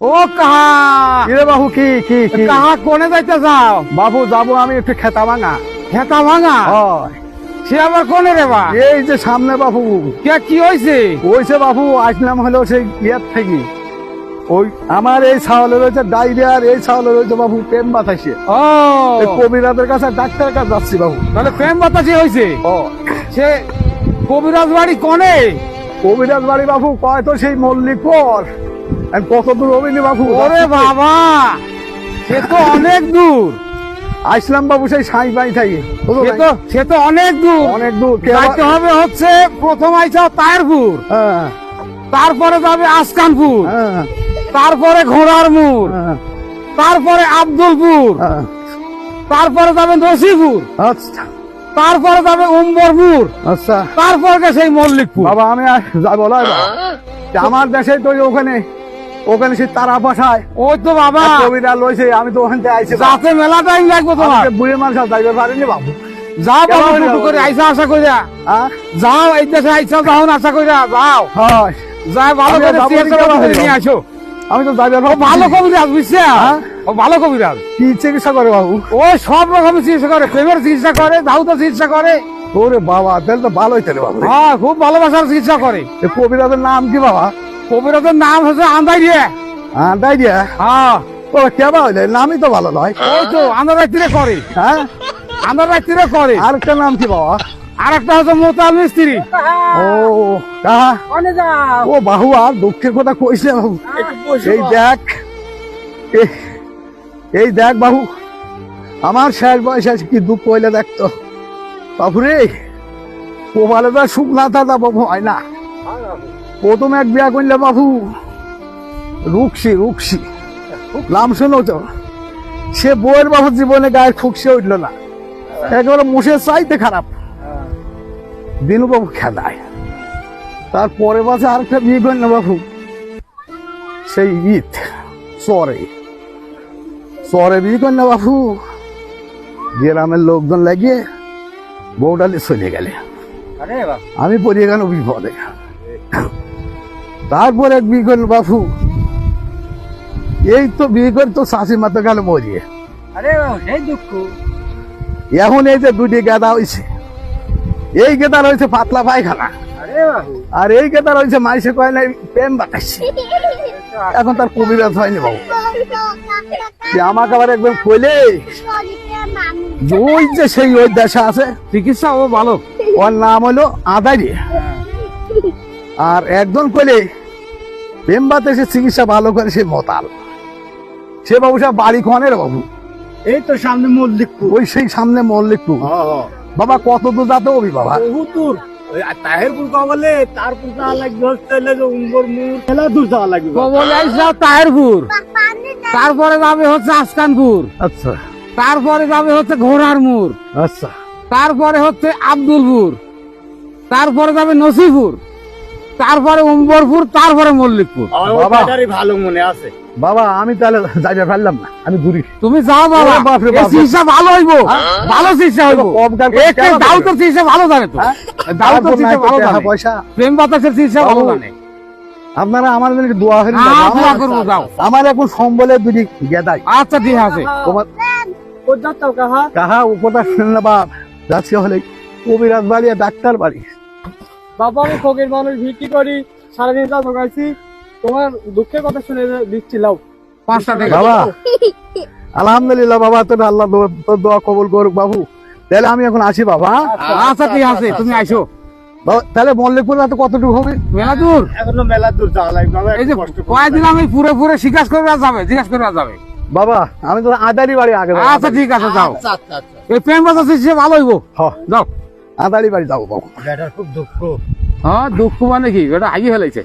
ও কাহা? কিরে বাবু কি কি কাহা কোনে যাইতে যাও বাবু যাব আমি একটু খেতা ভাঙা। খেতা ভাঙা? সে আবার কোনে রে বা? এই যে সামনে বাবু। কে কি হয়েছে ওইসে বাবু আসলাম হলো সেই ইয়ের থেকে। ওই আমার এই ছাওয়ালে রয়েছে ডায়রিয়ার এই ছাওয়ালে রয়েছে বাবু প্রেম বাতাসে। ও। কবিরাজের কাছে ডাক্তারের কাছে যাচ্ছি বাবু। তাহলে প্রেম বাতাসি হয়েছে ও সে কবিরাজ বাড়ি কোনে? কবিরাজ বাড়ি বাবু কয় তো সেই মল্লিকপুর। কত দূর অভিনী বাবু? ওরে বাবা! সে তো অনেক দূর। আসলাম বাবু সেই সাই বাই থাকি। সে তো সে তো অনেক দূর। অনেক দূর। যাইতে হবে হচ্ছে প্রথম আইসা তায়েরপুর হ্যাঁ। তারপরে যাবে আসকানপুর হ্যাঁ। তারপরে ঘোড়ার মুর হ্যাঁ, তারপরে আব্দুলপুর। হ্যাঁ। তারপরে যাবে নসিপুর। আচ্ছা। তারপরে যাবে উম্বরপুর আচ্ছা। তারপরে সেই মল্লিকপুর। বাবা আমি যাব আমার দেশে তো ওখানে ওখানে সে তারা পাঠায় ওই তো বাবা। কবিরা লইছে আমি তো ওখান থেকে আইছি যাতে মেলা টাইম লাগবে তোমার। বুড়ি মানুষ যাইতে পারিনি বাবু। যাও বাবা কেমন টুকু করে আইসা আশা কইরা। হ্যাঁ? যাও এই দেশে আইসা যাও আশা কইরা যাও। হয়। যাই ভালো করে নিয়ে আসো। আমি তো যাইতে ও ভালো কবিরাজ বুঝছে? হ্যাঁ? ও ভালো কবিরাজ। কি চিকিৎসা করে বাবু? ও সব রকমের চিকিৎসা করে প্রেমের চিকিৎসা করে দাউদের চিকিৎসা করে। ওরে বাবা তাহলে তো ভালোই তাহলে বাবু হ্যাঁ খুব ভালোবাসার চিকিৎসা করে। কবিরাজের নাম কি বাবা? কবিরাজের নাম হচ্ছে আন্দাই দিয়ে। হ্যাঁ তাই দিয়া? হ্যাঁ। তো কেবা হইলে? নামই তো ভালো নয়। ওই তো আন্দার রাত্রিরে করে হ্যাঁ? আন্দার রাত্রিরে করে আর একটা নাম কি বাবা? আর একটা হচ্ছে মোতাল মিস্ত্রি ও কাহা ও বাহু আর দুঃখের কথা কইছে। বাবু এই দেখ এ- এই দেখ বাবু আমার শেষ বয়সে আছে, কি দুঃখ হইলে দেখতো বাবু রে কোবালে তো সুখ না থাকা বাবু হয় না। প্রথম এক বিয়া করলে বাবু। রুকসি রুকসি। নাম শোনো তো। সে বউয়ের বাবুর জীবনে গায়ে খুকসে উঠল না। একেবারে মুসে চাইতে খারাপ। দিনুবাবু খেদায়। তারপরে বাসে আরেকটা বিয়ে না বাবু। সেই ঈদ চরে। চরে বিয়ে না বাবু। গ্রামের লোকজন লাগিয়ে বউডালে চলে গেলে। আমি পড়িয়ে গেল বিপদে। তারপর এক বিয়ে করল বাবু এই তো বিয়ে করে তো শাশি মাথা গেল মরিয়ে। আরে দুঃখ। এখন এই যে দুটি গেদা হয়েছে এই গেদা রয়েছে পাতলা পায়খানা। আর এই গেদা রয়েছে মাইসে কয় না প্রেম বাতাইছে এখন তার কবিরাজ হয়নি বাবু। সে আমাকে আবার একদম কইলে ওই যে সেই ওই দেশে আছে চিকিৎসা ও ভালো। ওর নাম হলো আদারি আর একজন কইলে প্রেম বাতাসে চিকিৎসা ভালো করে সে মতাল। সে বাবু সব বাড়ি খনের বাবু। এই তো সামনে মল্লিকপুর। ওই সেই সামনে মল্লিকপুর। বাবা কত দূর যাতে হবি বাবা? বহুত দূর। তাহেরপুর কবলে তারপুর যাওয়া লাগবে হচ্ছে যে উম্বর মুর। খেলা দূর যাওয়া লাগবে কবলে আইসা তাহেরপুর তারপরে যাবে হচ্ছে আসকানপুর আচ্ছা। তারপরে যাবে হচ্ছে ঘোড়ার মুর। আচ্ছা। তারপরে হচ্ছে আব্দুলপুর তারপরে যাবে নসিপুর। তারপরে উম্বরপুর তারপরে মল্লিকপুর। বাবা। ভালো মনে আছে। বাবা আমি তাহলে যাইতে পারলাম না আমি দূরি তুমি যাও বাবা। চিকিৎসা ভালো হইব। ভালো চিকিৎসা হইব। দাও তো চিকিৎসা ভালো জানে তো। হ্যাঁ? দাও তো চিকিৎসা ভালো জানে। পয়সা প্রেম বাতাসের চিকিৎসা ভালো জানে। আপনারা আমার জন্য দোয়া করেন হ্যাঁ দোয়া করব যাও। আমার এখন সম্বলে দুটি গেদাই আচ্ছা ঠিক আছে। তোমার কাহা? কাহা উপটা শুনলে বাপ। যাচ্ছে হলে কবিরাজ বাড়ি আর ডাক্তার বাড়ি। বাবা আমি ফকির মানুষ বিক্রি করি সারাদিন যা ঢোকাইছি তোমার দুঃখের কথা শুনে দিচ্ছি লাও। পাঁচটা টাকা বাবা আলহামদুলিল্লাহ বাবা তোর আল্লাহ তোর দোয়া কবুল করুক বাবু। তাহলে আমি এখন আসি বাবা? আচ্ছা ঠিক আছে তুমি আইসো। তাহলে মল্লিকপুর রাতে কতটুকু হবে? মেলা দূর এখনও মেলা দূর যাওয়া লাগবে বাবা এই যে কষ্ট কয়েকদিন আমি পুরে পুরে জিজ্ঞাসা করে যাবে জিজ্ঞাসা করে যাবে। বাবা আমি তো আদারি বাড়ি আগে আচ্ছা ঠিক আছে যাও। আচ্ছা আচ্ছা। আচ্ছা এই প্রেম বাতাস চিকিৎসা ভালো হইব। হ, যাও। আদারি বাড়ি যাব বাবু খুব দুঃখ। হ্যাঁ দুঃখ মানে কি? এটা আগে ফেলাইছে